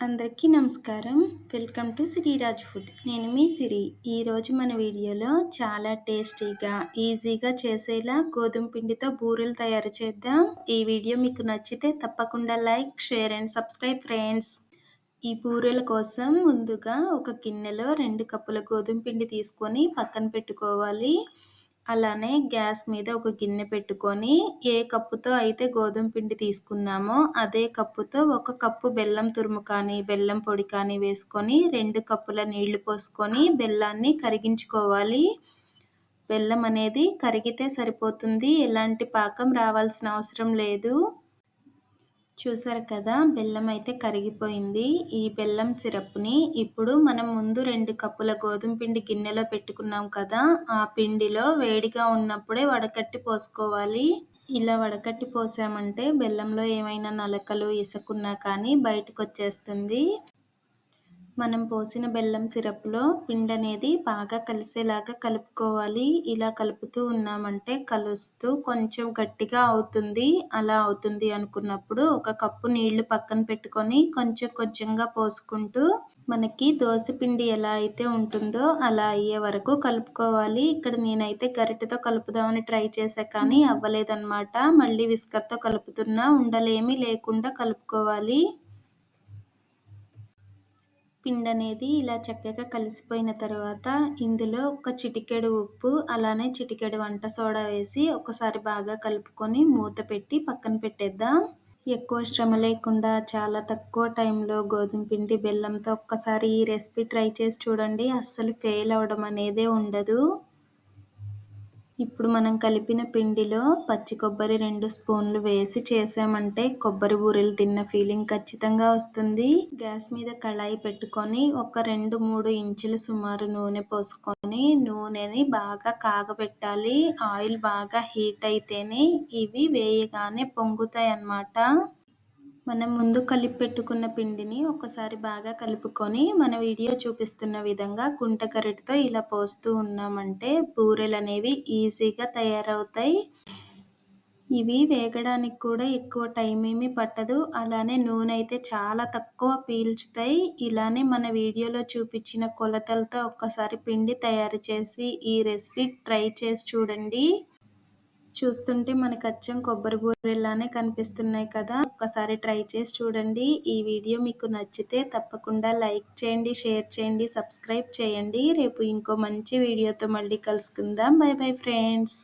అందరికీ నమస్కారం. Welcome to Sriraj food. నేను మీ సిరి. ఈరోజు మన వీడియోలో చాలా టేస్టీగా ఈజీగా చేసేలా గోధుమ పిండితో బూరెలు తయారు చేద్దాం. ఈ వీడియో మీకు నచ్చితే తప్పకుండా like share and subscribe friends. ఈ బూరెల కోసం ముందుగా ఒక గిన్నెలో రెండు కప్పుల గోధుమ పిండి తీసుకొని పక్కన పెట్టుకోవాలి. అలానే గ్యాస్ మీద ఒక గిన్నె పెట్టుకొని ఏ కప్పుతో అయితే గోధుమ పిండి తీసుకున్నామో అదే కప్పుతో ఒక కప్పు బెల్లం తురుము కానీ బెల్లం పొడి కానీ వేసుకొని రెండు కప్పుల నీళ్ళు పోసుకొని బెల్లాన్ని కరిగించుకోవాలి. బెల్లం అనేది కరిగితే సరిపోతుంది ఎలాంటి పాకం రావాల్సిన అవసరం లేదు. చూసారు కదా బెల్లం అయితే కరిగిపోయింది. ఈ బెల్లం సిరప్ని ఇప్పుడు మనం ముందు రెండు కప్పుల గోధుమ పిండి గిన్నెలో పెట్టుకున్నాం కదా ఆ పిండిలో వేడిగా ఉన్నప్పుడే వడకట్టి పోసుకోవాలి. ఇలా వడకట్టి పోసామంటే బెల్లంలో ఏమైనా నలకలు ఇసుకున్నా కానీ బయటకు వచ్చేస్తుంది మనం పోసిన బెల్లం సిరప్లో పిండి అనేది బాగా కలిసేలాగా కలుపుకోవాలి. ఇలా కలుపుతూ ఉన్నామంటే కలుస్తూ కొంచెం గట్టిగా అవుతుంది. అలా అవుతుంది అనుకున్నప్పుడు ఒక కప్పు నీళ్ళు పక్కన పెట్టుకొని కొంచెం కొంచెంగా పోసుకుంటూ మనకి దోశ పిండి ఎలా అయితే ఉంటుందో అలా అయ్యే వరకు కలుపుకోవాలి. ఇక్కడ నేనైతే గరిటెతో కలుపుదామని ట్రై చేశా కానీ అవ్వలేదన్నమాట. మళ్ళీ విస్కర్తో కలుపుతున్నా ఉండలేమి లేకుండా కలుపుకోవాలి. పిండి అనేది ఇలా చక్కగా కలిసిపోయిన తర్వాత ఇందులో ఒక చిటికెడు ఉప్పు అలానే చిటికెడు వంట సోడా వేసి ఒకసారి బాగా కలుపుకొని మూత పెట్టి పక్కన పెట్టేద్దాం. ఎక్కువ శ్రమ లేకుండా చాలా తక్కువ టైంలో గోధుమ పిండి బెల్లంతో ఒక్కసారి ఈ రెసిపీ ట్రై చేసి చూడండి. అస్సలు ఫెయిల్ అవ్వడం అనేదే ఉండదు. ఇప్పుడు మనం కలిపిన పిండిలో పచ్చి కొబ్బరి రెండు స్పూన్లు వేసి చేసామంటే కొబ్బరి బూరెలు తిన్న ఫీలింగ్ ఖచ్చితంగా వస్తుంది. గ్యాస్ మీద కళాయి పెట్టుకొని ఒక రెండు మూడు ఇంచులు సుమారు నూనె పోసుకొని నూనెని బాగా కాగబెట్టాలి. ఆయిల్ బాగా హీట్ అయితేనే ఇవి వేయగానే పొంగుతాయి అన్నమాట మనం ముందు కలిపి పెట్టుకున్న పిండిని ఒకసారి బాగా కలుపుకొని మన వీడియో చూపిస్తున్న విధంగా గుంట గరిటతో ఇలా పోస్తూ ఉన్నామంటే బూరెలు అనేవి ఈజీగా తయారవుతాయి. ఇవి వేగడానికి కూడా ఎక్కువ టైం ఏమీ పట్టదు. అలానే నూనె అయితే చాలా తక్కువ పీల్చుతాయి. ఇలానే మన వీడియోలో చూపించిన కొలతలతో ఒక్కసారి పిండి తయారు చేసి ఈ రెసిపీ ట్రై చేసి చూడండి. చూస్తుంటే మనకు అచ్చం కొబ్బరి బూరెల్లానే కనిపిస్తున్నాయి కదా. ఒక్కసారి ట్రై చేసి చూడండి. ఈ వీడియో మీకు నచ్చితే తప్పకుండా లైక్ చేయండి షేర్ చేయండి సబ్స్క్రైబ్ చేయండి. రేపు ఇంకో మంచి వీడియోతో మళ్ళీ కలుసుకుందాం. Bye bye friends.